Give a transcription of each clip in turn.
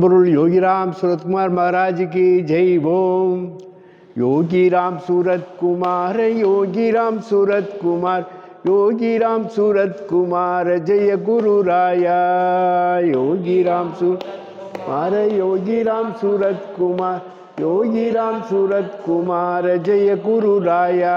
बोल, योगीराम सूरत कुमार महाराज की जय ओम योगी राम सूरत कुमार योगी राम सूरत कुमार योगी राम सूरत कुमार, जय गुरु राया। योगी राम सूरत कुमार योगी राम सूरत कुमार योगी राम सूरत कुमार, जय गुरु राया।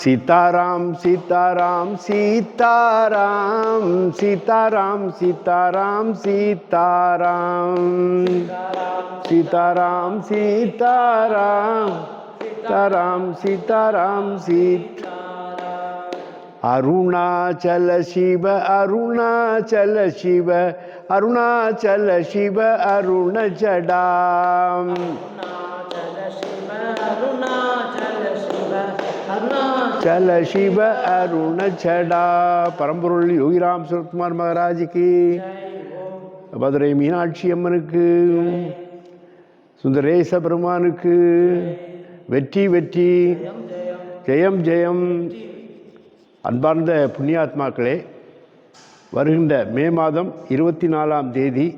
சீதாராம் சீதாராம் சீதாராம் சீதாராம் சீதாராம் சீதாராம். சீதாராம் சீதாராம் சீதாராம் சீதாராம் சீதா அருணாச்சல சிவ அருணாச்சல சிவ அருணாச்சல சிவ அருணஜடாம் அருணாச்சல அருணாச்சல சிவ அருணா சல சிவ அருணஜடா பரம்பொருள் யோகிராம் சுரத்குமார் மகாராஜுக்கு. மதுரை மீனாட்சி அம்மனுக்கு. சுந்தரேச பெருமானுக்கு. வெற்றி வெற்றி. ஜெயம் ஜெயம். அன்பார்ந்த புண்ணியாத்மாக்களே வருகின்ற மே மாதம் இருபத்தி நாலாம் தேதி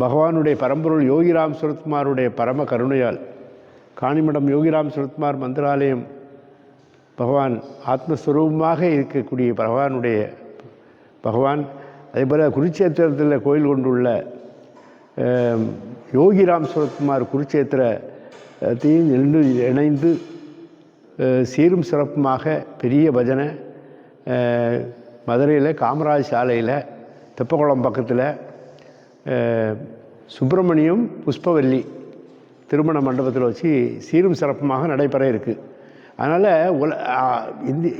பகவானுடைய பரம்பொருள் யோகிராம் சுரத்குமாருடைய பரம கருணையால் காணிமடம் யோகிராம் சுரத்குமார் மந்திராலயம் பகவான் ஆத்மஸ்வரூபமாக இருக்கக்கூடிய பகவானுடைய பகவான். அதேபோல் குருச்சேத்திரத்தில் கோயில் கொண்டுள்ள யோகிராம் சுரத்குமார் குருச்சேத்திரத்தையும் நின்று இணைந்து சீரும் சிறப்புமாக பெரிய பஜனை மதுரையில் காமராஜ் சாலையில் தெப்பக்குளம் பக்கத்தில் சுப்பிரமணியம் புஷ்பவல்லி திருமண மண்டபத்தில் வச்சு சீரும் சிறப்புமாக நடைபெற இருக்குது அதனால் உல இந்தி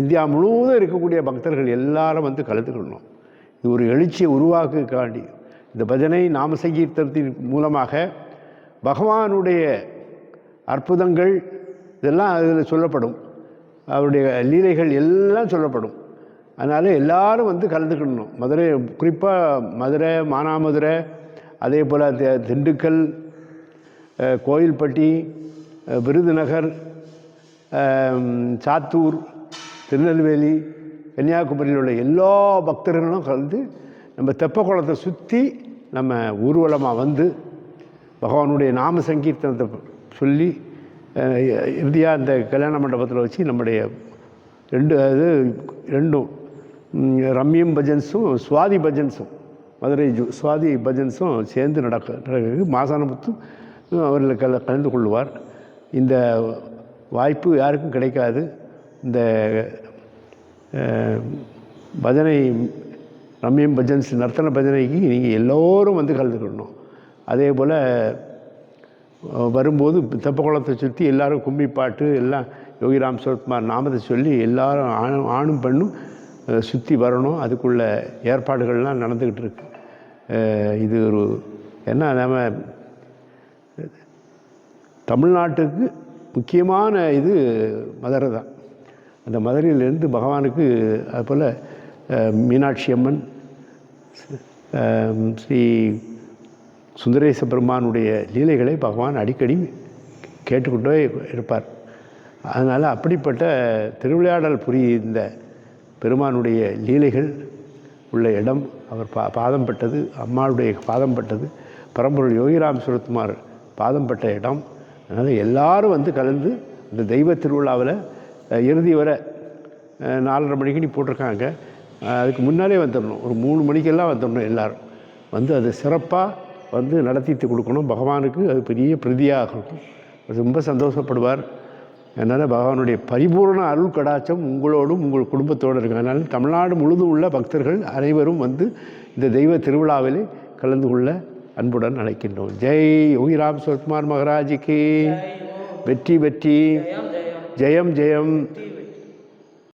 இந்தியா முழுவதும் இருக்கக்கூடிய பக்தர்கள் எல்லாரும் வந்து கலந்துக்கணும். இது ஒரு எழுச்சியை உருவாக்குக்காண்டி இந்த பஜனை நாம சங்கீர்த்தனத்தின் மூலமாக பகவானுடைய அற்புதங்கள் இதெல்லாம் அதில் சொல்லப்படும். அவருடைய லீலைகள் எல்லாம் சொல்லப்படும். அதனால் எல்லாரும் வந்து கலந்துக்கணும். மதுரை குறிப்பாக மதுரை மானாமதுரை அதே போல் திண்டுக்கல் கோயில்பட்டி விருதுநகர் சாத்தூர் திருநெல்வேலி கன்னியாகுமரியில் உள்ள எல்லா பக்தர்களும் கலந்து நம்ம தெப்பக்குளத்தை சுற்றி நம்ம ஊர்வலமாக வந்து பகவானுடைய நாம சங்கீர்த்தனத்தை சொல்லி இறுதியாக அந்த கல்யாண மண்டபத்தில் வச்சு நம்முடைய ரெண்டு அது ரெண்டும் ரம்யம் பஜன்ஸும் சுவாதி பஜன்ஸும் மதுரை ஜூ சுவாதி பஜன்ஸும் சேர்ந்து நடக்க நடக்கிறது மாசானமுத்து அவர்கள் கல கலந்து கொள்வார். இந்த வாய்ப்பு யாருக்கும் கிடைக்காது. இந்த பஜனை ரம்யம் பஜன்ஸ் நர்த்தன பஜனைக்கு நீங்கள் எல்லோரும் வந்து கலந்துக்கணும். அதே போல் வரும்போது தெப்பக்குளத்தை சுற்றி எல்லோரும் கும்மி பாட்டு எல்லாம் யோகிராம் சரத்குமார் நாமத்தை சொல்லி எல்லாரும் ஆணும் ஆணும் பெண்ணும் சுற்றி வரணும். அதுக்குள்ள ஏற்பாடுகள்லாம் நடந்துக்கிட்டு இருக்கு. இது ஒரு என்ன நம்ம தமிழ்நாட்டுக்கு முக்கியமான இது மதுரை தான். அந்த மதுரையிலேருந்து பகவானுக்கு அதுபோல் மீனாட்சி அம்மன் ஸ்ரீ சுந்தரேச பெருமானுடைய லீலைகளை பகவான் அடிக்கடி கேட்டுக்கொண்டே இருப்பார். அதனால் அப்படிப்பட்ட திருவிளையாடல் புரிந்த பெருமானுடைய லீலைகள் உள்ள இடம் அவர் பா பாதம் பட்டது அம்மாளுடைய பாதம் பட்டது பரம்பொருள் யோகிராம் சுரத்குமார் பாதம் பட்ட இடம். அதனால் எல்லாரும் வந்து கலந்து இந்த தெய்வ திருவிழாவில் இறுதி வர நாலரை மணிக்கு நீ போட்டிருக்காங்க. அதுக்கு முன்னாலே வந்துடணும். ஒரு மூணு மணிக்கெல்லாம் வந்துடணும் எல்லாரும். வந்து அதை சிறப்பாக வந்து நடத்திட்டு கொடுக்கணும். பகவானுக்கு அது பெரிய பிரதியாகும். ரொம்ப சந்தோஷப்படுவார். அதனால் பகவானுடைய பரிபூர்ண அருள் கடாச்சம் உங்களோடும் உங்கள் குடும்பத்தோடு இருக்கும் அதனால் தமிழ்நாடு முழுதும் உள்ள பக்தர்கள் அனைவரும் வந்து இந்த தெய்வ திருவிழாவிலே கலந்து கொள்ள அன்புடன் அழைக்கின்றோம். ஜெய் ஒகிராம் சுவர்குமார் மகாராஜிக்கு. வெற்றி வெற்றி. ஜெயம் ஜெயம்.